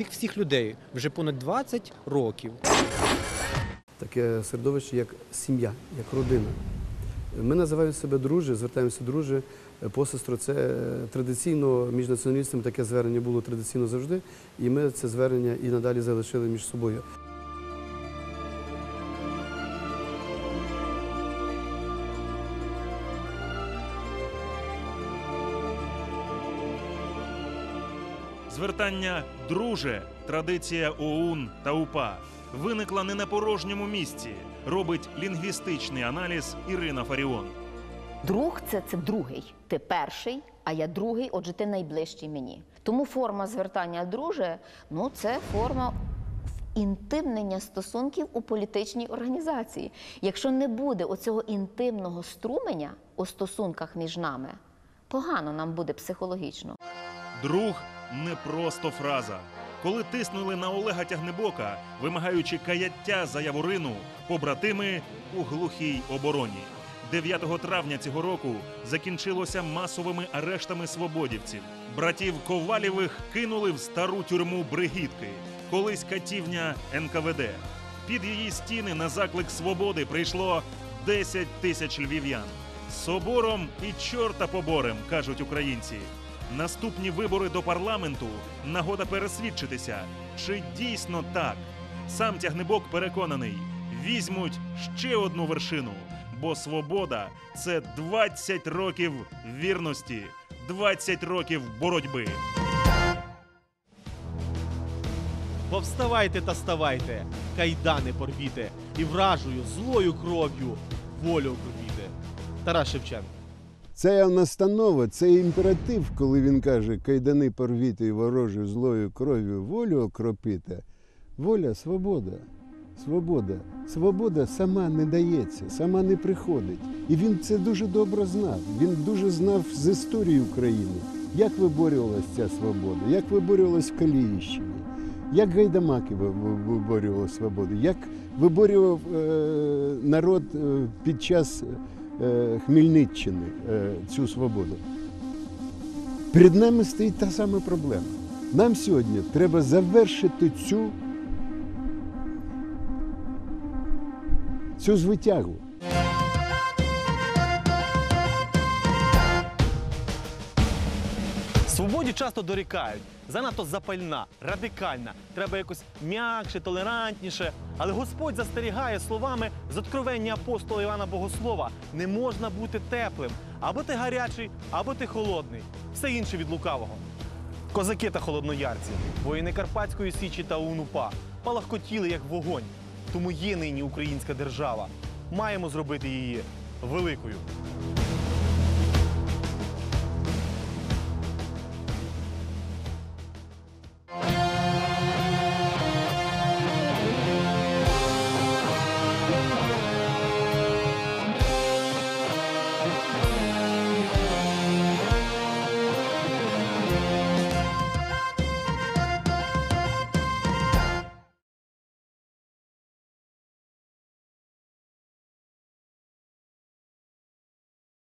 тих всіх людей вже понад 20 років. таке середовище, як сім'я, як родина. Ми називаємо себе друже, звертаємося друже, посестро. Це е, традиційно між націоналістами таке звернення було традиційно завжди, і ми це звернення і надалі залишили між собою. Звертання друже, традиція ОУН та УПА виникла не на порожньому місці. Робить лінгвістичний аналіз Ірина Фаріон. Друг це, це другий. Ти перший, а я другий, отже, ти найближчий мені. Тому форма звертання друже ну це форма інтимнення стосунків у політичній організації. Якщо не буде оцього інтимного струменя у стосунках між нами, погано нам буде психологічно. Друг не просто фраза. Коли тиснули на Олега Тягнебока, вимагаючи каяття за Яворину, побратими у глухій обороні. 9 травня цього року закінчилося масовими арештами свободівців. Братів Ковалєвих кинули в стару тюрму Бригітки, колись катівня НКВД. Під її стіни на заклик свободи прийшло 10 тисяч львів'ян. Собором і чорта поборем, кажуть українці. Наступні вибори до парламенту нагода пересвідчитися, чи дійсно так. Сам тягнебок переконаний, візьмуть ще одну вершину, бо свобода це 20 років вірності, 20 років боротьби. Повставайте та ставайте, кайдани порвіте, і вражою злою кров'ю волю окропіте. Тарас Шевченко. Це настанова, це імператив, коли він каже кайдани порвіти і ворожою злою кров'ю волю окропіте. Воля свобода. Свобода. Свобода сама не дається, сама не приходить. І він це дуже добре знав. Він дуже знав з історії України, як виборювалася ця свобода, як виборювалась в Каліївщині, як гайдамаки ви- ви- виборювали свободу, як виборював е, народ е, під час Хмельниччини е, цю свободу. Перед нами стоїть та сама проблема. Нам сьогодні треба завершити цю, цю звитягу. Свободі часто дорікають. Занадто запальна, радикальна. Треба якось м'якше, толерантніше. Але Господь застерігає словами з откровення апостола Івана Богослова: не можна бути теплим. Або ти гарячий, або ти холодний. Все інше від лукавого. Козаки та холодноярці, воїни Карпатської січі та УНУПА палахкотіли як вогонь. Тому є нині українська держава. Маємо зробити її великою.